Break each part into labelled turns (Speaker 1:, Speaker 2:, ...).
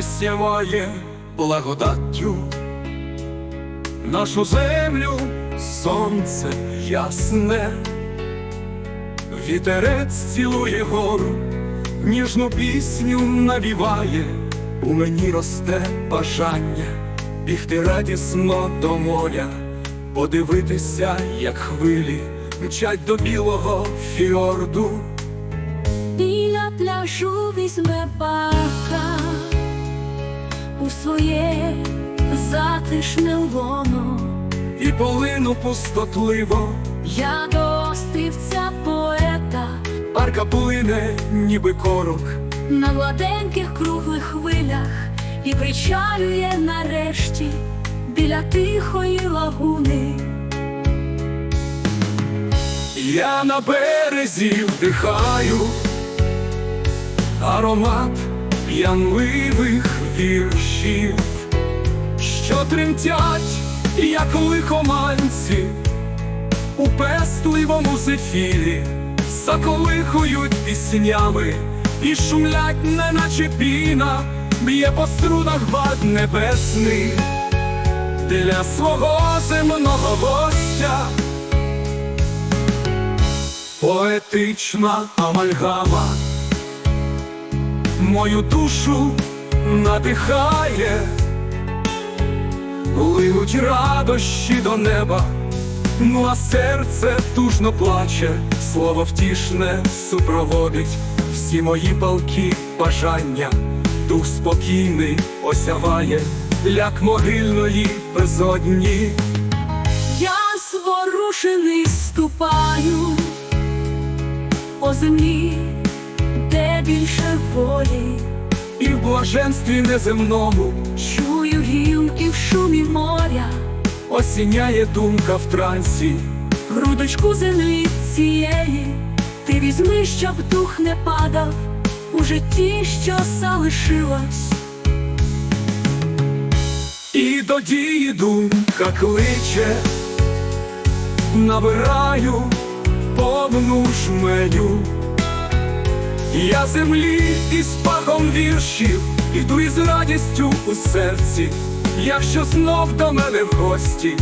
Speaker 1: сіває благодаттю, нашу землю сонце ясне, вітерець цілує гору, ніжну пісню навіває, у мені росте бажання бігти радісно до моря, подивитися, як хвилі мчать до білого фіорду.
Speaker 2: Біля пляжу візьме у своє затишне лоно.
Speaker 1: І полину пустотливо,
Speaker 2: Я до острівця поета.
Speaker 1: Парка плине, ніби корок,
Speaker 2: на гладеньких круглих хвилях. І причалює нарешті біля тихої лагуни.
Speaker 1: я на березі вдихаю. Аромат п'янливих віршів, що тремтять, як лихоманці, у пестливому зефірі, заколихують піснями і шумлять, неначе піна, б'є по струнах бад небесний для свого земного гостя. Поетична амальгама мою душу надихає, линуть радощі до неба, ну а серце тужно плаче, слово втішне супроводить всі мої палки бажання, дух спокійний осяває, ляк могильної безодні.
Speaker 2: Я зворушений ступаю по землі, де більше волі.
Speaker 1: Блаженстві неземному.
Speaker 2: Чую гілки в шумі моря,
Speaker 1: осіняє думка в трансі,
Speaker 2: грудочку землі цієї, ти візьми, щоб дух не падав. У житті, що залишилось.
Speaker 1: і до дії думка кличе, набираю повну жменю. Я землі із пахом віршів, іду із радістю у серці, якщо знов до мене в гості,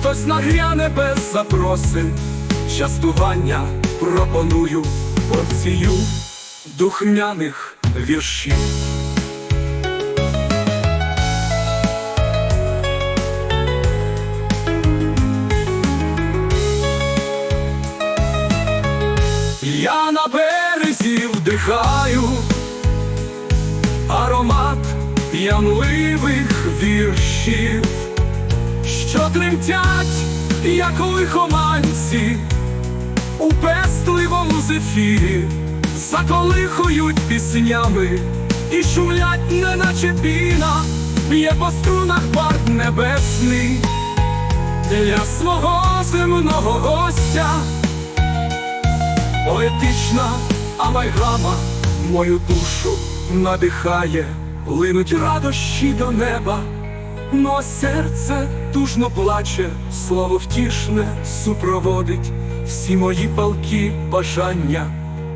Speaker 1: хтось нагряне без запросин, частування пропоную порцію духмяних віршів. Вдихаю аромат п'янливих віршів, що тремтять, як лихоманці, у пестливому зефірі, заколихують піснями і шумлять, неначе піна, б'є по струнах парк небесний для свого земного гостя. Поетична амальгама мою душу надихає, линуть радощі до неба, но серце тужно плаче, слово втішне супроводить всі мої палки. Бажання,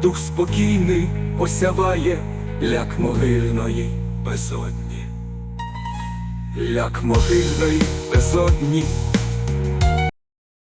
Speaker 1: дух спокійний осяває ляк могильної безодні, ляк могильної безодні.